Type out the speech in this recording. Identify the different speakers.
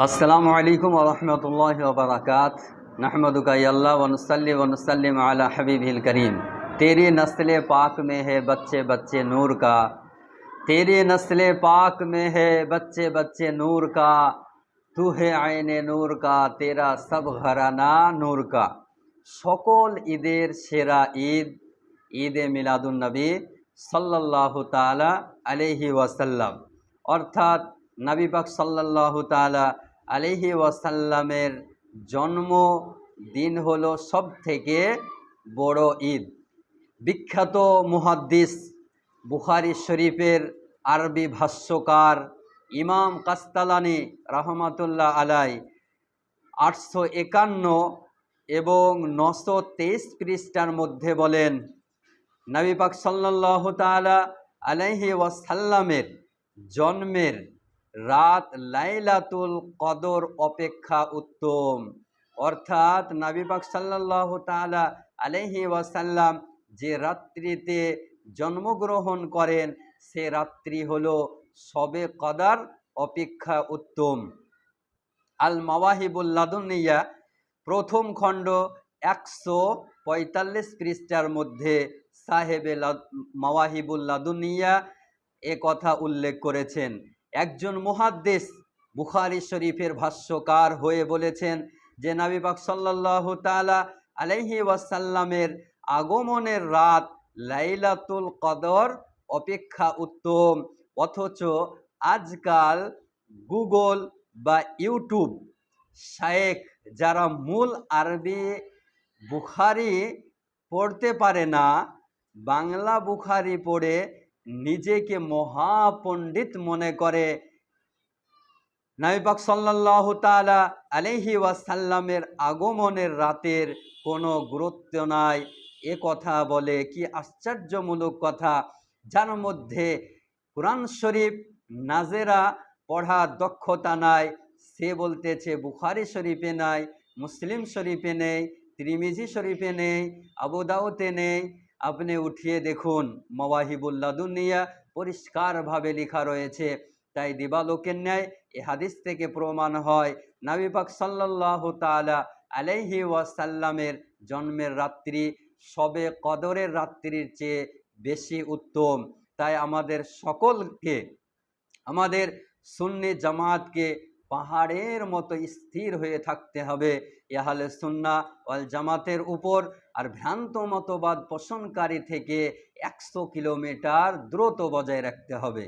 Speaker 1: السلام علیکم ورحمۃ اللہ وبرکاتہ نحمد اللہ ونسلی ونسلم علی حبیب الکریم۔ تیری نسل پاک میں ہے بچے بچے نور کا۔ تیری نسل پاک میں ہے بچے بچے نور کا۔ تو ہے عین نور کا، تیرا سب گھرانہ نور کا۔ سکول عید شیرا عید عید میلاد النبی صلی মিলাদুলনবী সাল্লাহ علیہ وسلم۔ ارتھات نبی নবী صلی সাল্লাহ তালা আলাইহি ওয়াসাল্লামের জন্ম দিন হলো সব থেকে বড় ঈদ। বিখ্যাত মুহাদ্দিস বুখারি শরীফের আরবি ভাষ্যকার ইমাম কাস্তালানি রহমাতুল্লাহ আলাই আটশো একান্ন এবং নশো তেইশ পৃষ্ঠার মধ্যে বলেন, নবী পাক সাল্লাহ তালা আলাইহি ওয়াসাল্লামের জন্মের রাত লাইলাতুল কদর অপেক্ষা উত্তম। অর্থাৎ নাবিবাক সাল্লাহ তালা আলাইহি ওয়াসাল্লাম যে রাত্রিতে জন্মগ্রহণ করেন, সে রাত্রি হল সবে কদার অপেক্ষা উত্তম। আল মাওয়াহিবুল্লাদুনিয়া প্রথম খণ্ড একশো পঁয়তাল্লিশ পৃষ্ঠার মধ্যে সাহেবে মাওয়াহিবুল লাদুনিয়া এ কথা উল্লেখ করেছেন। একজন মুহাদ্দিস বুখারি শরীফের ভাষ্যকার হয়ে বলেছেন যে নাবি পাক সাল্লাহ তালা আলাইহি ওয়াসাল্লামের আগমনের রাত লাইলাতুল কদর অপেক্ষা উত্তম। অথচ আজকাল গুগল বা ইউটিউব শায়েক যারা মূল আরবি বুখারি পড়তে পারে না, বাংলা বুখারি পড়ে নিজেকে মহাপণ্ডিত মনে করে। নাবিপাক সাল্লাহ তালা আলহি ওয়াসাল্লামের আগমনের রাতের কোনো গুরুত্ব নাই। এ কথা বলে কি আশ্চর্যমূলক কথা, যার মধ্যে কোরআন শরীফ নাজেরা পড়ার দক্ষতা নাই, সে বলতেছে বুখারি শরীফে নাই, মুসলিম শরীফে নেই, ত্রিমিজি শরীফে নেই আবুদাউতে নেই আপনি উঠিয়ে দেখুন। মওয়াহিবুল্লা দুনিয়া পরিষ্কারভাবে লেখা রয়েছে, তাই দিবালোকের ন্যায় এ হাদিস থেকে প্রমাণ হয়। নাবিপাক সাল্লাহ তালা আলাইহি ওয়াসাল্লামের জন্মের রাত্রি সবে কদরের রাত্রির চেয়ে বেশি উত্তম। তাই আমাদের সকলকে, আমাদের সুন্নি জামাতকে পাহাড়ের মতো স্থির হয়ে থাকতে হবে। ইহালে সুন্না ওয়াল জামাতের উপর আর ভ্রান্ত মতবাদ পোষণকারী থেকে একশো কিলোমিটার দ্রুত বজায় রাখতে হবে।